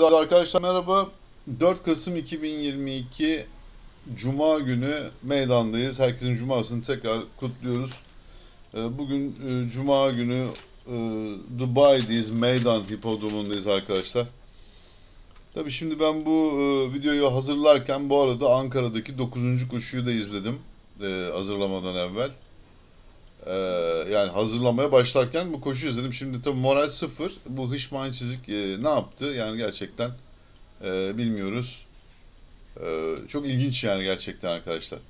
Arkadaşlar merhaba. 4 Kasım 2022 Cuma günü meydandayız. Herkesin cumasını tekrar kutluyoruz. Ee, Bugün e, Cuma günü e, Dubai'deyiz. Meydan hipodromundayız arkadaşlar. Tabii şimdi ben bu e, videoyu hazırlarken bu arada Ankara'daki 9. koşuyu da izledim. hazırlamadan evvel. Ee, yani hazırlamaya başlarken bu koşu izledim. Şimdi tabii moral sıfır. Bu hışman çizik e, ne yaptı? Yani gerçekten e, bilmiyoruz. E, çok ilginç yani gerçekten arkadaşlar.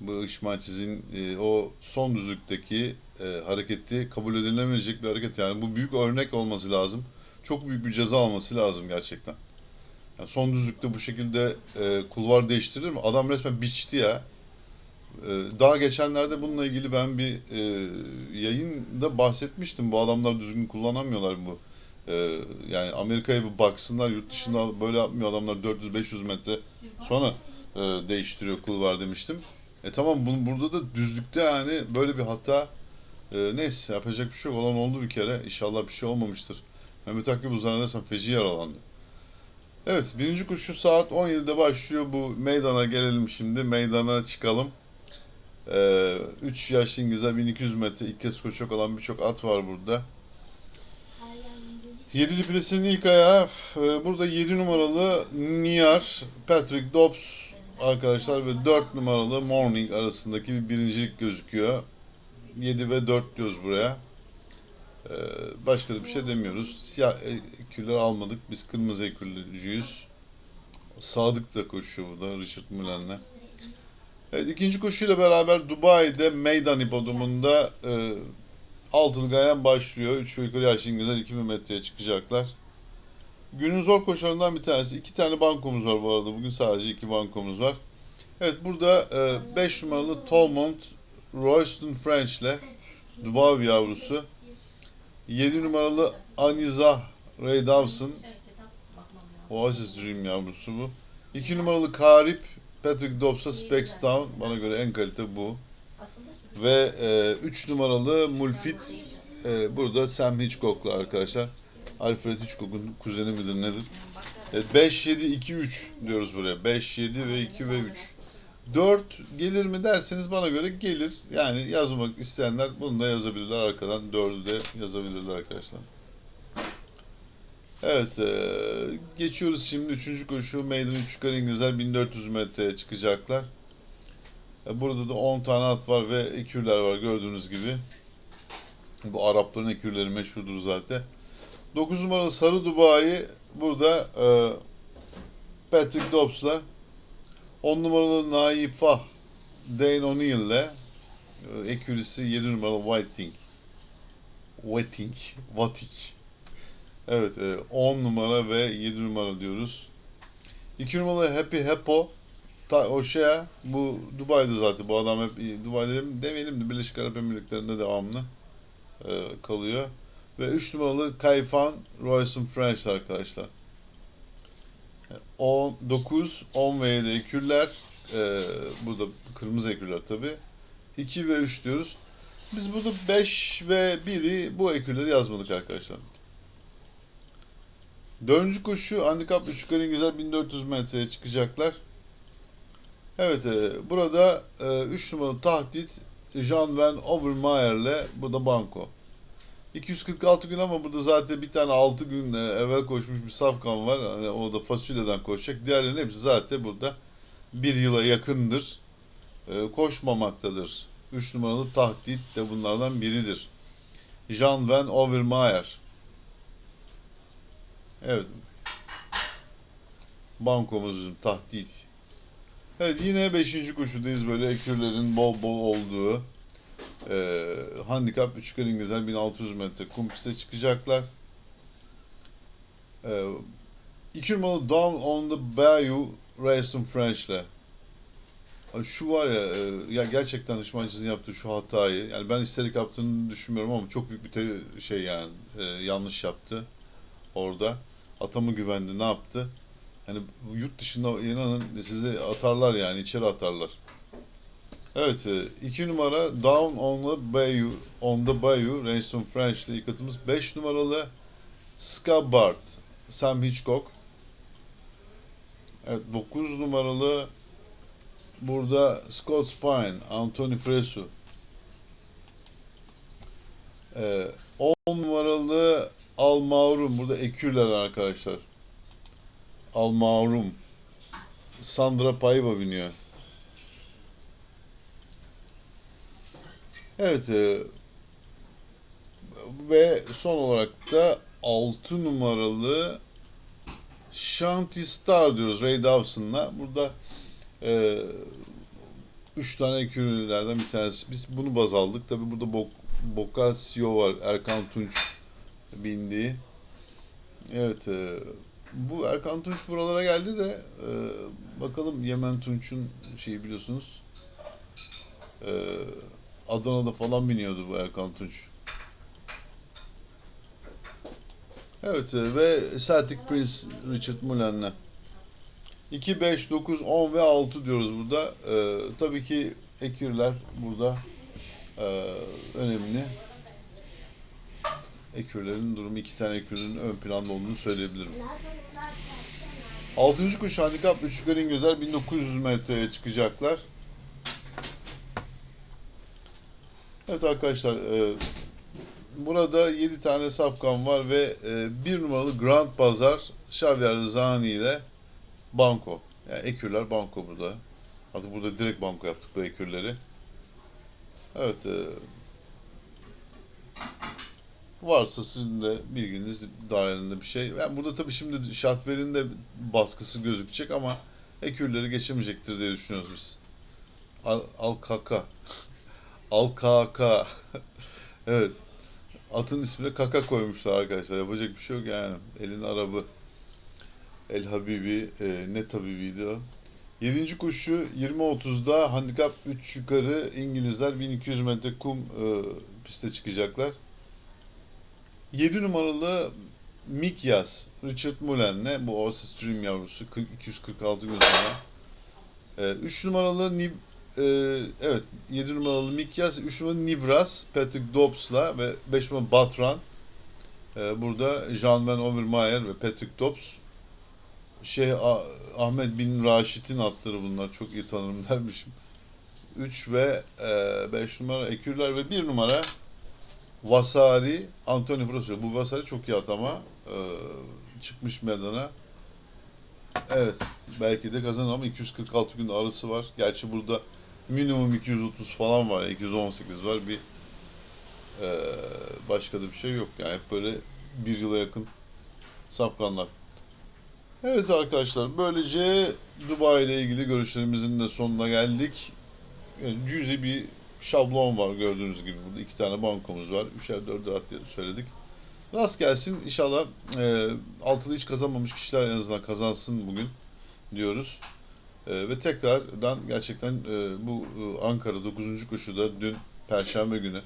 Bu hışman çizin e, o son düzlükteki e, hareketi kabul edilemeyecek bir hareket. Yani bu büyük örnek olması lazım. Çok büyük bir ceza alması lazım gerçekten. Yani son düzlükte bu şekilde e, kulvar değiştirilir mi? Adam resmen biçti ya. Ee, Daha geçenlerde bununla ilgili ben bir e, yayında bahsetmiştim. Bu adamlar düzgün kullanamıyorlar bu. E, yani Amerika'ya bir baksınlar. Yurt dışında böyle yapmıyor adamlar 400-500 metre sonra e, değiştiriyor kulvar demiştim. E tamam bunu burada da düzlükte yani böyle bir hata e, neyse yapacak bir şey yok. Olan oldu bir kere. İnşallah bir şey olmamıştır. Mehmet Akgül bu zannedersem feci yaralandı. Evet birinci koşu saat 17'de başlıyor. Bu meydana gelelim şimdi. Meydana çıkalım. 3 yaş İngilizler 1200 metre ilk kez koşacak olan birçok at var burada. Yedili Plesi'nin ilk ayağı e, burada 7 numaralı Niyar, Patrick Dobbs arkadaşlar ve 4 numaralı Morning arasındaki bir birincilik gözüküyor. 7 ve 4 diyoruz buraya. E, Başka da bir şey demiyoruz. Siyah eküller almadık. Biz kırmızı eküllücüyüz. Sadık da koşuyor burada Richard Mullen'le. Evet, ikinci koşuyla beraber Dubai'de meydan hipodromunda e, altılı gayen başlıyor. 3 ve yukarı yaşlı İngilizler 2000 metreye çıkacaklar. Günün zor koşularından bir tanesi. İki tane bankomuz var bu arada. Bugün sadece iki bankomuz var. Evet burada 5 numaralı Tolmont Royston French ile Dubai yavrusu. 7 numaralı Aniza Ray Dawson Oasis Dream yavrusu bu. 2 numaralı Karip Patrick Dobbs'a Specs Down. Bana göre en kalite bu. Ve 3 numaralı Mulfit e, burada Sam Hitchcock'la arkadaşlar. Alfred Hitchcock'un kuzeni midir nedir? Evet, 5, 7, 2, 3 diyoruz buraya. 5, 7 ve 2 ve 3. 4 gelir mi derseniz bana göre gelir. Yani yazmak isteyenler bunu da yazabilirler arkadan. 4'ü de yazabilirler arkadaşlar. Evet, e, geçiyoruz şimdi 3. koşu. Meydan 3 yukarı İngilizler 1400 metreye çıkacaklar. E, burada da 10 tane at var ve ekürler var gördüğünüz gibi. Bu Arapların ekürleri meşhurdur zaten. 9 numaralı Sarı Dubai burada e, Patrick Dobbs'la 10 numaralı Naifah Dane O'Neill'le e, ekürisi 7 numaralı Whiting Whiting Watik Evet, e, 10 numara ve 7 numara diyoruz. 2 numaralı Happy Heppo. Ta, o şey bu Dubai'de zaten. Bu adam hep Dubai'de demeyelim de Birleşik Arap Emirlikleri'nde devamlı e, kalıyor. Ve 3 numaralı Kayfan Royston French arkadaşlar. 10, 9, 10 ve 7 ekürler. E, burada kırmızı ekürler tabi. 2 ve 3 diyoruz. Biz burada 5 ve 1'i bu ekürleri yazmadık arkadaşlar. Dördüncü koşu handikap 3 yukarı İngilizler 1400 metreye çıkacaklar. Evet e, burada 3 e, numaralı tahdit Jean Van Overmeyer burada banko. 246 gün ama burada zaten bir tane 6 gün e, evvel koşmuş bir safkan var. Hani o da fasulyeden koşacak. Diğerlerinin hepsi zaten burada bir yıla yakındır. E, koşmamaktadır. 3 numaralı tahdit de bunlardan biridir. Jean Van Overmeyer. Evet. Bankomuz bizim tahdit. Evet yine 5. koşudayız böyle ekürlerin bol bol olduğu. E, handikap 3 yukarı İngilizler 1600 metre kum piste çıkacaklar. E, iki numaralı Down on the Bayou Racing French'le. Şu var ya, e, ya gerçekten Işmancız'ın yaptığı şu hatayı, yani ben isterek yaptığını düşünmüyorum ama çok büyük bir şey yani e, yanlış yaptı orada atama güvendi ne yaptı? Yani yurt dışında inanın size atarlar yani içeri atarlar. Evet e, iki numara Down on the Bayou on the Bayou Rainston French ile ilk atımız 5 numaralı Scabard Sam Hitchcock. Evet 9 numaralı burada Scott Spine, Anthony Fresu. Ee, 10 numaralı Al Maurum. Burada ekürler arkadaşlar. Al Maurum. Sandra Paiva biniyor. Evet. e, ve son olarak da 6 numaralı Shanty Star diyoruz Ray Dawson'la. Burada e, 3 tane ekürlerden bir tanesi. Biz bunu baz aldık. Tabi burada Bok Boccaccio var. Erkan Tunç bindiği. Evet. e, bu Erkan Tunç buralara geldi de e, bakalım Yemen Tunç'un şeyi biliyorsunuz. E, Adana'da falan biniyordu bu Erkan Tunç. Evet e, ve Celtic Prince Richard Mullen'le. 2, 5, 9, 10 ve 6 diyoruz burada. E, tabii ki ekürler burada e, önemli. Ekürlerin durumu iki tane ekürün ön planda olduğunu söyleyebilirim. 6. kuş handikap 3 yukarı İngilizler 1900 metreye çıkacaklar. Evet arkadaşlar e, burada 7 tane safkan var ve e, 1 numaralı Grand Pazar Xavier Zani ile Banko. Yani ekürler Banko burada. Artık burada direkt Banko yaptık bu ekürleri. Evet. E, varsa sizin de bilginiz dahilinde bir şey. Yani burada tabii şimdi Şatver'in de baskısı gözükecek ama ekürleri geçemeyecektir diye düşünüyoruz biz. Al, al kaka. Al kaka. evet. Atın ismine kaka koymuşlar arkadaşlar. Yapacak bir şey yok yani. Elin arabı. El Habibi. E, ne tabibiydi o? 7. koşu 20.30'da handikap 3 yukarı İngilizler 1200 metre kum e, piste çıkacaklar. 7 numaralı Mikyas Richard Mullen'le bu Oasis Stream yavrusu 40, 246 gün sonra. 3 numaralı Nib e, evet 7 numaralı Mikyas, 3 numaralı Nibras Patrick Dobbs'la ve 5 numaralı Batran. E, burada Jean Van Overmeyer ve Patrick Dobbs. Şeyh Ah- Ahmet bin Raşit'in atları bunlar. Çok iyi tanırım dermişim. 3 ve 5 numara Ekürler ve 1 numara Vasari, Anthony Frosio. Bu Vasari çok iyi at ama e, çıkmış meydana. Evet, belki de kazanır ama 246 gün arası var. Gerçi burada minimum 230 falan var, 218 var. Bir e, başka da bir şey yok. Yani hep böyle bir yıla yakın safkanlar. Evet arkadaşlar, böylece Dubai ile ilgili görüşlerimizin de sonuna geldik. Yani cüzi bir şablon var gördüğünüz gibi burada iki tane bankomuz var. Üçer dörder at diye söyledik. Rast gelsin inşallah e, altılı hiç kazanmamış kişiler en azından kazansın bugün diyoruz. E, ve tekrardan gerçekten e, bu e, Ankara 9. koşuda dün Perşembe günü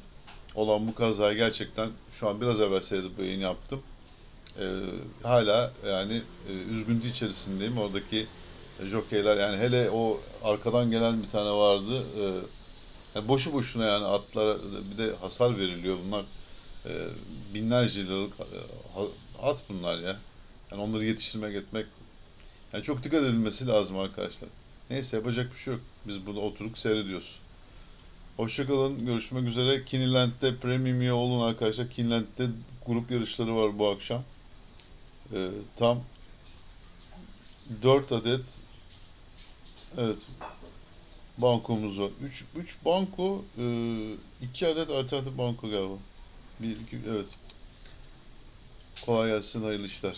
olan bu kazayı gerçekten şu an biraz evvel seyredip bu yayını yaptım. E, hala yani e, üzüntü içerisindeyim. Oradaki jokeyler yani hele o arkadan gelen bir tane vardı. E, yani boşu boşuna yani atlara bir de hasar veriliyor bunlar. E, binlerce liralık e, at bunlar ya. Yani onları yetiştirmek etmek yani çok dikkat edilmesi lazım arkadaşlar. Neyse yapacak bir şey yok. Biz burada oturup seyrediyoruz. Hoşçakalın. Görüşmek üzere. Kinilent'te premium üye olun arkadaşlar. Kinilent'te grup yarışları var bu akşam. E, tam 4 adet evet bankomuz var. 3 3 banko, 2 adet alternatif banko galiba. 1 2 evet. Kolay gelsin, hayırlı işler.